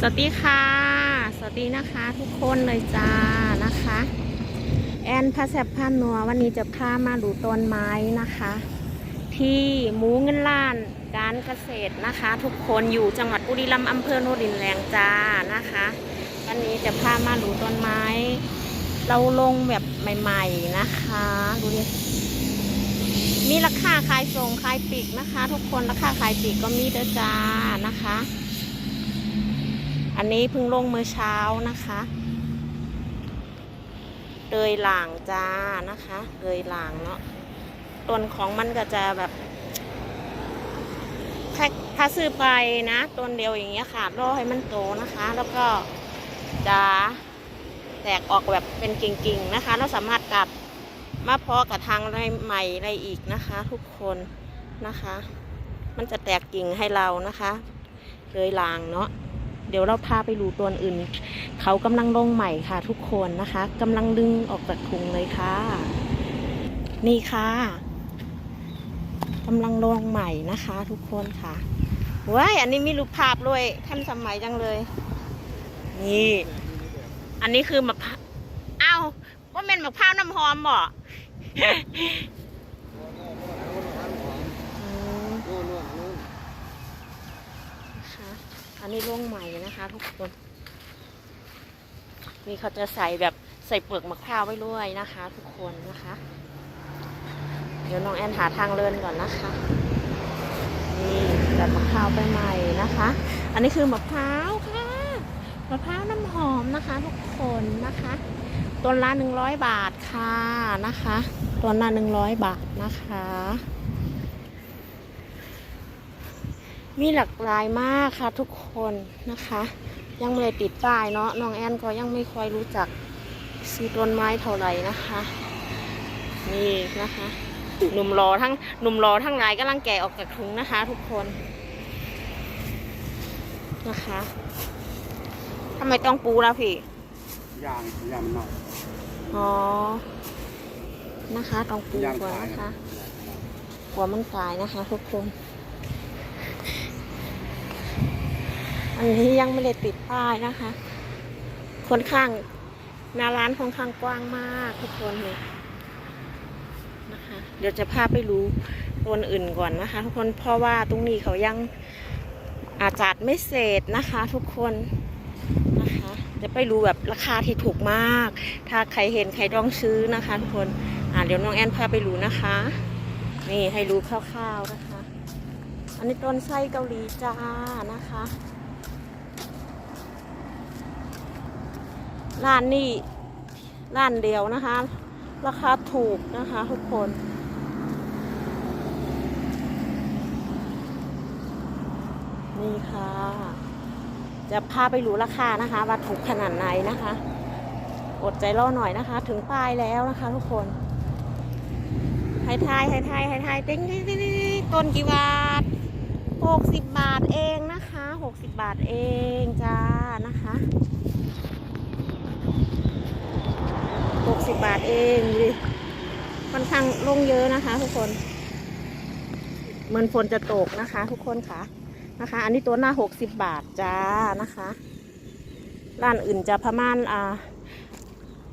สวัสดีค่ะ สวัสดีนะคะทุกคนเลยจ้านะคะ แอนพาแซบพานัววันนี้จะพามาดูต้นไม้นะคะ ที่หมูเงินล้านการเกษตรนะคะ ทุกคนอยู่จังหวัดบุรีรัมย์อำเภอโนดินแรงจ้านะคะ วันนี้จะพามาดูต้นไม้ เราลงแบบใหม่ๆนะคะดูดิมีราคาขายส่งขายปีกนะคะ ทุกคนราคาขายปีกก็มีเด้อจ้านะคะ อันนี้เพิ่งลงเมื่อเช้านะคะเดยหลางจ้านะคะเดยหลางเนาะต้นของมันก็จะแบบถ้าถ้าซื้อไปนะต้นเดียวอย่างเงี้ยค่ะรอให้มันโตนะคะ แล้วก็จะแตกออกแบบเป็นกิ่งๆนะคะ เราสามารถกัดมาพาะกับทางอะไรใหม่อะไรอีกนะคะ ทุกคนนะคะ มันจะแตกกิ่งให้เรานะคะ เลยลางเนาะ เดี๋ยวเราพาไปดูตัวอื่น เขากำลังลงใหม่ค่ะทุกคนนะคะกำลังดึงออกจากถุงเลยค่ะ นี่ค่ะกำลังลงใหม่นะคะ ทุกคนค่ะว้ายอันนี้มีรูปภาพด้วยทันสมัยจังเลย นี่ อันนี้คือมะพร้าวอ้าวว่าเป็นมะพร้าวน้ำหอมบ่อืม นะคะ อันนี้ร่วงใหม่นะคะทุกคนนี่เขาจะใส่แบบใส่เปลือกมะพร้าวไว้ด้วยนะคะ ทุกคนนะคะ เดี๋ยวน้องแอนหาทางเดินก่อนนะคะนี่แบบมะพร้าวไปใหม่นะคะ อันนี้คือมะพร้าวค่ะมะพร้าวน้ำหอมนะคะ ทุกคนนะคะต้นละหนึ่งร้อยบาทค่ะนะคะต้นละหนึ่งร้อยบาทนะคะ มีหลากหลายมากค่ะทุกคนนะคะ ยังไม่ได้ติดป้ายเนาะน้องแอนก็ยังไม่ค่อยรู้จักซื้อต้นไม้เท่าไหร่นะคะ นี่นะคะหนุ่มรอทั้งหนุ่มรอทั้งหลายกำลังแกะออกจากถุงนะคะ ทุกคนนะคะทำไมต้องปูล่ะพี่ยางยางมันหน่อยอ๋อนะคะ ต้องปูยางก่อนตายนะคะกลัวมันตายนะคะ ทุกคน อันนี้ยังไม่ได้ติดป้ายนะคะค่อนข้างหน้าร้านค่อนข้างกว้างมากทุกคนเลยนะคะ เดี๋ยวจะพาไปรู้ตัวอื่นก่อนนะคะ ทุกคนเพราะว่าตรงนี้เขายังอาจัดไม่เสร็จนะคะ ทุกคนนะคะ จะไปรู้แบบราคาที่ถูกมาก ถ้าใครเห็นใครต้องซื้อนะคะ ทุกคนอ่าเดี๋ยวน้องแอนพาไปรู้นะคะ นี่ให้รู้คร่าวๆนะคะ อันนี้ต้นไส้เกาหลีจ้านะคะ ร้านนี้ร้านเดียวนะคะ ราคาถูกนะคะทุกคนนี่ค่ะ จะพาไปรู้ราคานะคะ ว่าถูกขนาดไหนนะคะ อดใจรอหน่อยนะคะ ถึงป้ายแล้วนะคะทุกคนให้ทยให้ทยให้ทยติ้งติ้งติ้งติ้งต้นกี่บาทหกสิบบาทเองนะคะหกสิบบาทเองจ้านะคะ หก สิบบาทเองดิค่อนข้างลงเยอะนะคะ ทุกคนเหมือนฝนจะตกนะคะ ทุกคนค่ะนะคะ อันนี้ตัวหน้าหกสิบบาทจ้านะคะ ร้านอื่นจะประมาณอ่า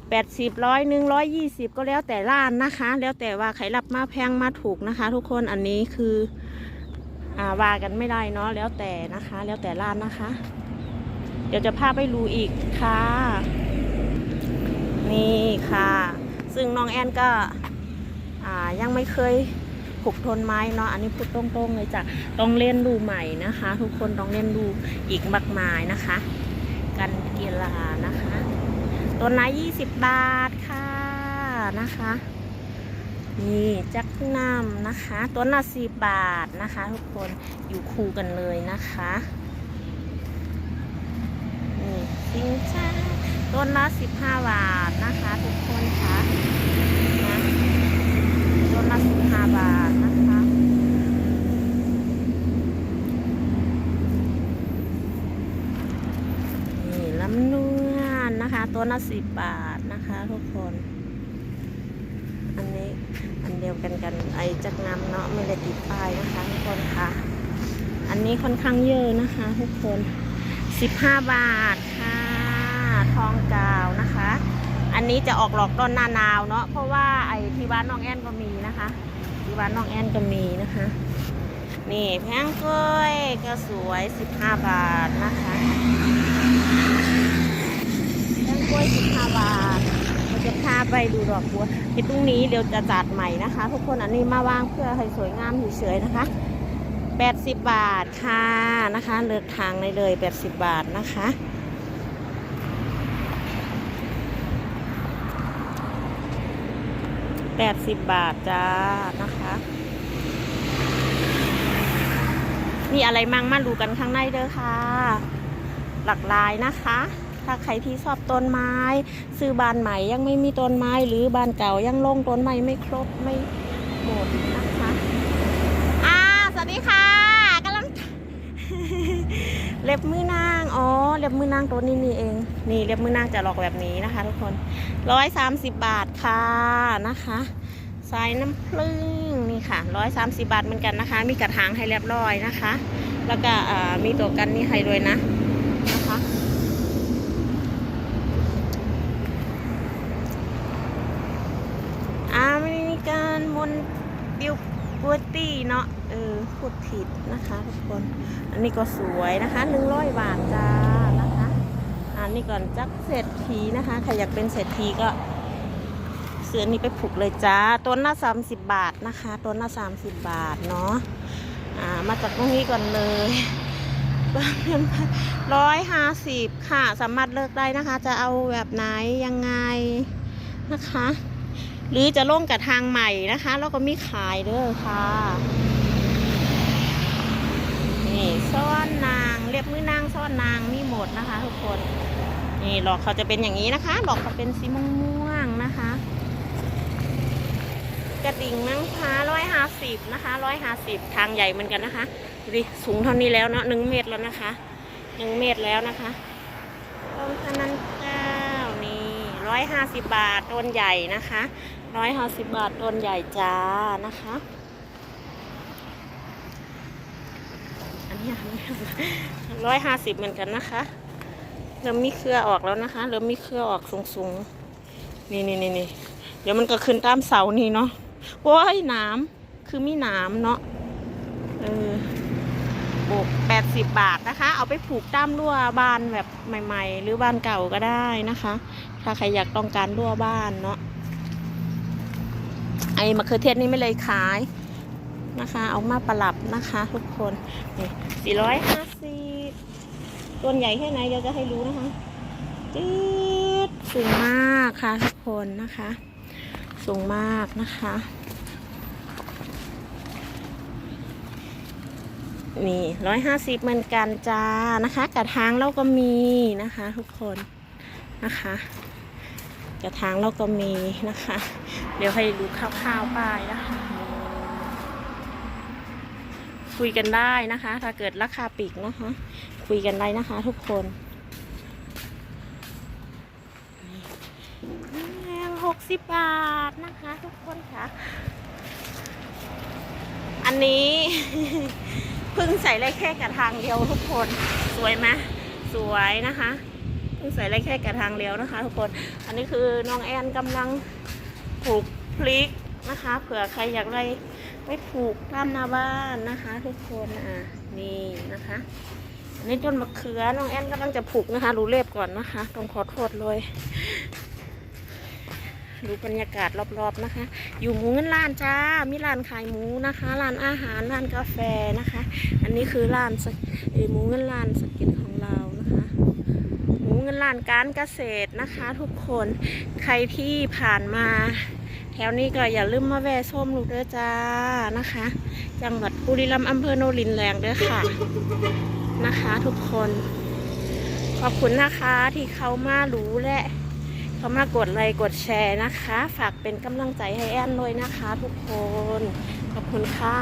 แปดสิบร้อยหนึ่งร้อยยี่สิบก็แล้วแต่ร้านนะคะ แล้วแต่ว่าใครรับมาแพงมาถูกนะคะ ทุกคนอันนี้คืออ่าว่ากันไม่ได้เนาะแล้วแต่นะคะ แล้วแต่ร้านนะคะ เดี๋ยวจะพาไปดูอีกค่ะ นี่ค่ะ ซึ่งน้องแอนก็ยังไม่เคยผูกทนไม้เนาะอันนี้พูดตรงๆเลยจ้ะต้องเล่นดูใหม่นะคะ ทุกคนต้องเล่นดูอีกมากมายนะคะ กันกีฬานะคะตัวไหน20 บาทค่ะนะคะนี่จักน้ำนะคะ ตัวละสิบบาทนะคะ ทุกคนอยู่คู่กันเลยนะคะนี่สิงจ้า ต้นละ15บห้าบาทนะคะทุกคนคะนะต้นละ15บห้าบาทนะคะนี่ลำนวนนะคะต้นละ10บบาทนะคะทุกคน อันนี้อันเดียวกันกันไอจักรน้ำเนาะไม่ได้ติดป้ายนะคะทุกคนคะอันนี้ค่อนข้างเยอะนะคะทุกคนสิบห้าบาท ทองกาวนะคะ อันนี้จะออกหลอกต้นหน้าหนาวเนาะเพราะว่าไอ้ที่บ้านน้องแอนก็มีนะคะที่บ้านน้องแอนก็มีนะคะ นี่แพงกล้วยก็สวย 15 บาทนะคะแพงกล้วย 15 บาทเราจะพาไปดูดอกบัวที่ตรงนี้เดี๋ยวจะจัดใหม่นะคะ ทุกคนอันนี้มาวางเพื่อให้สวยงามเฉยๆนะคะ80 บาทค่ะนะคะ เลือกทางเลยเลย 80 บาทนะคะ แปดสิบบาทจ้านะคะ มีอะไรมั่งมาดูกันข้างในเด้อค่ะ หลากหลายนะคะ ถ้าใครที่ชอบต้นไม้ ซื้อบ้านใหม่ยังไม่มีต้นไม้หรือบ้านเก่ายังลงต้นไม้ไม่ครบไม่หมดนะคะ อ่าสวัสดีค่ะ เล็บมือนาง อ๋อ เล็บมือนางตัวนี้นี่เอง นี่เล็บมือนางจะหลอกแบบนี้นะคะ ทุกคนร้อยสามสิบบาทค่ะนะคะสายน้ำผึ้งนี่ค่ะร้อยสามสิบาทเหมือนกันนะคะ มีกระถางให้เรียบร้อยนะคะ แล้วก็มีตัวกันนี่ให้ด้วยนะนะคะอ่าไม่มีการมนบิว บัวตี้เนาะเออพูดผิดนะคะทุกคน อันนี้ก็สวยนะคะหนึ่งร้อยบาทจ้านะคะ อันนี้ก่อนจักเศรษฐีนะคะใครอยากเป็นเศรษฐีก็เสือนี้ไปผูกเลยจ้าต้นละสามสิบบาทนะคะต้นละสามสิบบาทเนาะอ่ามาจากตรงนี้ก่อนเลยร้อยห้าสิบค่ะ สามารถเลือกได้นะคะ จะเอาแบบไหนยังไงนะคะ หรือจะลงกับทางใหม่นะคะ แล้วก็มีขายเด้อค่ะนี่ซ่อนนางเรียบมือนางซ่อนนางมีหมดนะคะ ทุกคนนี่หลอกเขาจะเป็นอย่างนี้นะคะหลอกเขาเป็นสีม่วงๆนะคะ กระดิ่งนังพ้าร้อยห้าสิบนะคะร้อยห้าสิบทางใหญ่เหมือนกันนะคะดูดิสูงเท่านี้แล้วเนาะหนึ่งเมตรแล้วนะคะหนึ่งเมตรแล้วนะคะต้นพนันเจ้านี่ร้อยห้าสิบบาทต้นใหญ่นะคะ ร้อยห้าสิบบาทต้นใหญ่จ้านะคะ อันนี้ร้อยห้าสิบเหมือนกันนะคะเริ่มมีเครือออกแล้วนะคะเริ่มมีเครือออกสูงๆนี่นี่นี่นี่เดี๋ยวมันก็ขึ้นตามเสานี่เนาะโอ้ยน้ำคือมีน้ำเนาะเออโบกแปดสิบบาทนะคะ เอาไปผูกตามรั้วบ้านแบบใหม่ ๆ หรือบ้านเก่าก็ได้นะคะ ถ้าใครอยากต้องการรั้วบ้านเนาะ ไอ้มะเขือเทศนี่ไม่เลยขายนะคะ เอามาประหลับนะคะทุกคนนี่สี่ร้อยห้าสิบต้นใหญ่แค่ไหนเดี๋ยวจะให้รู้นะคะจืดสูงมากค่ะทุกคนนะคะ สูงมากนะคะนี่ร้อยห้าสิบเหมือนกันจ้านะคะกระถางเราก็มีนะคะ ทุกคนนะคะ กระถางเราก็มีนะคะ เดี๋ยวให้ดูคร่าวๆป้ายนะคะ คุยกันได้นะคะ ถ้าเกิดราคาปีกนะคะ คุยกันได้นะคะทุกคนหกสิบบาทนะคะทุกคนค่ะ อันนี้เพิ่งใส่ได้แค่กระทางเดียวทุกคน สวยไหมสวยนะคะ ใส่ได้แค่กระทางเดียวนะคะ ทุกคน อันนี้คือน้องแอนกำลังปลูกพริกนะคะ เผื่อใครอยากได้ไม่ผูกตามหน้าบ้านนะคะ ทุกคนอะนี่นะคะอันนี้ต้นมะเขือน้องแอนกำลังจะผูกนะคะ รูเล็บก่อนนะคะต้องขอโทษเลยดูบรรยากาศรอบๆนะคะ อยู่หมูเงินร้านจ้า มีร้านขายหมูนะคะ ร้านอาหาร ร้านกาแฟนะคะ อันนี้คือร้านหมูเงินร้านสกินของเรา เงินร้านการเกษตรนะคะทุกคนใครที่ผ่านมา แถวนี้ก็อย่าลืมมาแวะส้มลูกเด้อจ้านะคะ จังหวัดบุรีรัมย์อำเภอโนนลินแรงเด้อค่ะนะคะทุกคน ขอบคุณนะคะที่เขามารู้และเขามากดไลค์กดแชร์นะคะ ฝากเป็นกำลังใจให้แอนด้วยนะคะ ทุกคน ขอบคุณค่ะ